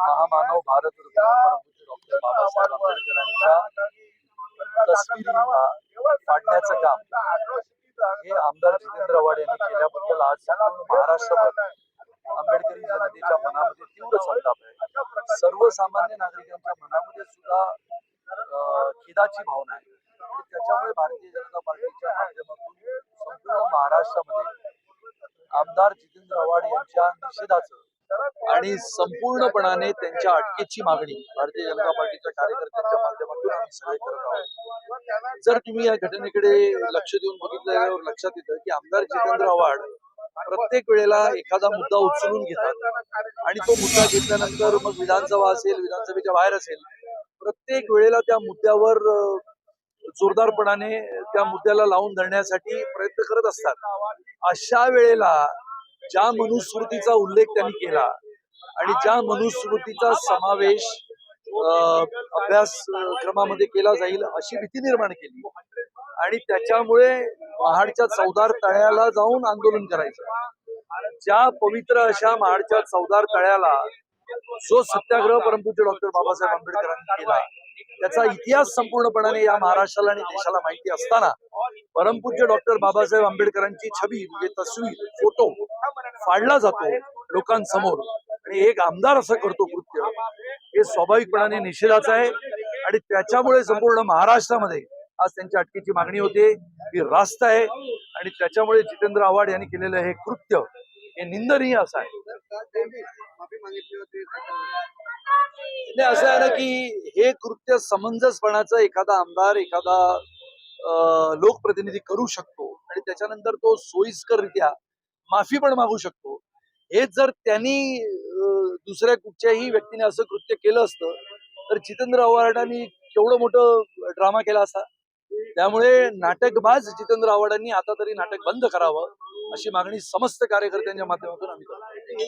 महामानव भारतरत्न परमपूज्य डॉक्टर बाबासाहेब आंबेडकरांच्या तस्वीरीला काढण्याचं काम हे आमदार जितेंद्र आव्हाड यांनी केल्याबद्दल आज महाराष्ट्रभर आंबेडकरी जनतेच्या मनामध्ये तीव्र संताप आहे. सर्वसामान्य नागरिकांच्या मनामध्ये सुद्धा खिदाची भावना आहे. त्याच्यामुळे भारतीय जनता पार्टीच्या माध्यमातून संपूर्ण महाराष्ट्रामध्ये आमदार जितेंद्र आव्हाड यांच्या निषेधाचं आणि संपूर्णपणाने त्यांच्या अटकेची मागणी भारतीय जनता पार्टीच्या कार्यकर्त्यांच्या माध्यमातून आम्ही सगळे करत आहोत. जर तुम्ही या घटनेकडे लक्ष देऊन बघितल्यावर लक्षात येतं की आमदार जितेंद्र आव्हाड प्रत्येक वेळेला एखादा मुद्दा उचलून घेतात आणि तो मुद्दा घेतल्यानंतर मग विधानसभा असेल विधानसभेच्या बाहेर असेल प्रत्येक वेळेला त्या मुद्द्यावर जोरदारपणाने त्या मुद्द्याला लावून धरण्यासाठी प्रयत्न करत असतात. अशा वेळेला ज्या मनुस्मृतीचा उल्लेख त्यांनी केला आणि ज्या मनुस्मृतीचा समावेश अभ्यासक्रमामध्ये अभ्यास क्रमामध्ये केला जाईल अशी भीती निर्माण केली. आणि त्याच्यामुळे महाडच्या चौदार तळ्याला जाऊन आंदोलन करायचं. ज्या पवित्र अशा महाडच्या चौदार तळ्याला जो सत्याग्रह परमपूज्य डॉक्टर बाबासाहेब आंबेडकरांनी केला त्याचा इतिहास संपूर्णपणाने या महाराष्ट्राला आणि देशाला माहिती असताना परमपूज्य डॉक्टर बाबासाहेब आंबेडकरांची छबी म्हणजे तस्वीर फोटो फाडला जातो लोकांसमोर. आणि एक आमदार असं करतो कृत्य हे स्वाभाविकपणाने निषेधाचं आहे. आणि त्याच्यामुळे संपूर्ण महाराष्ट्रामध्ये आज त्यांच्या अटकेची मागणी होते. ही रास्त आहे. आणि त्याच्यामुळे जितेंद्र आव्हाड यांनी केलेलं हे कृत्य हे निंदनीय असं आहे. असं आहे ना की हे कृत्य समंजसपणाचं एखादा आमदार एखादा लोकप्रतिनिधी करू शकतो. आणि त्याच्यानंतर तो सोयीस्कररित्या माफी पण मागू शकतो. हे जर त्यांनी दुसऱ्या कुठच्याही व्यक्तीने असं कृत्य केलं असतं तर जितेंद्र आव्हाडांनी केवढं मोठं ड्रामा केला असा. त्यामुळे नाटकबाज जितेंद्र आव्हाडांनी आता तरी नाटक बंद करावं अशी मागणी समस्त कार्यकर्त्यांच्या माध्यमातून आम्ही करतो.